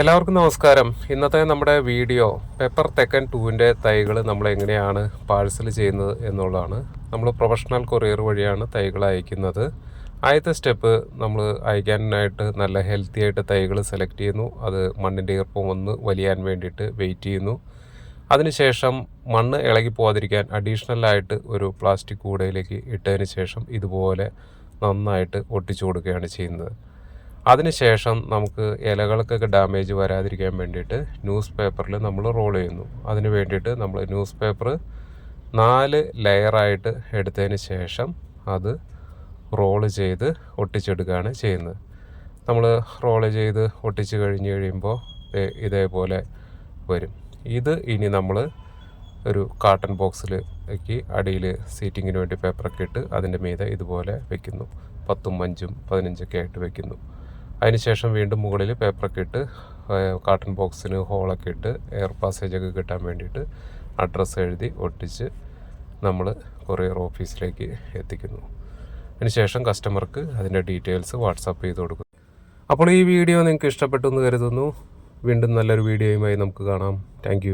എല്ലാവർക്കും നമസ്കാരം. ഇന്നത്തെ നമ്മുടെ വീഡിയോ പെപ്പർ തെക്കൻ ടൂവിന്റെ തൈകൾ നമ്മൾ എങ്ങനെയാണ് പാഴ്സൽ ചെയ്യുന്നത് എന്നുള്ളതാണ്. നമ്മൾ പ്രൊഫഷണൽ കൊറിയർ വഴിയാണ് തൈകൾ അയക്കുന്നത്. ആദ്യത്തെ സ്റ്റെപ്പ് നമ്മൾ അയക്കാനായിട്ട് നല്ല ഹെൽത്തി ആയിട്ട് തൈകൾ സെലക്ട് ചെയ്യുന്നു. അത് മണ്ണിന്റെ ഈർപ്പം ഒന്ന് വലിയാൻ വേണ്ടിയിട്ട് വെയിറ്റ് ചെയ്യുന്നു. അതിനുശേഷം മണ്ണ് ഇളകി പോകാതിരിക്കാൻ അഡീഷണൽ ആയിട്ട് ഒരു പ്ലാസ്റ്റിക് കൂടയിലേക്ക് ഇട്ടതിന് ശേഷം ഇതുപോലെ നന്നായിട്ട് ഒട്ടിച്ചു കൊടുക്കുകയാണ് ചെയ്യുന്നത്. അതിനുശേഷം നമുക്ക് ഇലകൾക്കൊക്കെ ഡാമേജ് വരാതിരിക്കാൻ വേണ്ടിയിട്ട് ന്യൂസ് പേപ്പറിൽ നമ്മൾ റോൾ ചെയ്യുന്നു. അതിന് വേണ്ടിയിട്ട് നമ്മൾ ന്യൂസ് പേപ്പർ നാല് ലെയറായിട്ട് എടുത്തതിന് ശേഷം അത് റോൾ ചെയ്ത് ഒട്ടിച്ചെടുക്കുകയാണ് ചെയ്യുന്നത്. നമ്മൾ റോൾ ചെയ്ത് ഒട്ടിച്ച് കഴിഞ്ഞ് കഴിയുമ്പോൾ ഇതേപോലെ വരും. ഇത് ഇനി നമ്മൾ ഒരു കാട്ടൺ ബോക്സിലേക്ക് അടിയിൽ സീറ്റിങ്ങിന് വേണ്ടി പേപ്പറൊക്കെ ഇട്ട് അതിന്റെ മീതെ ഇതുപോലെ വെക്കുന്നു. പത്തും അഞ്ചും പതിനഞ്ചൊക്കെ ആയിട്ട് വെക്കുന്നു. അതിനുശേഷം വീണ്ടും മുകളിൽ പേപ്പറൊക്കെ ഇട്ട് കാട്ടൺ ബോക്സിന് ഹോളൊക്കെ ഇട്ട് എയർ പാസേജൊക്കെ കിട്ടാൻ വേണ്ടിയിട്ട് അഡ്രസ്സ് എഴുതി ഒട്ടിച്ച് നമ്മൾ കൊറിയർ ഓഫീസിലേക്ക് എത്തിക്കുന്നു. അതിനുശേഷം കസ്റ്റമർക്ക് അതിന്റെ ഡീറ്റെയിൽസ് വാട്സാപ്പ് ചെയ്ത് കൊടുക്കും അപ്പോൾ ഈ വീഡിയോ നിങ്ങൾക്ക് ഇഷ്ടപ്പെട്ടു എന്ന് കരുതുന്നു. വീണ്ടും നല്ലൊരു വീഡിയോയുമായി നമുക്ക് കാണാം. താങ്ക്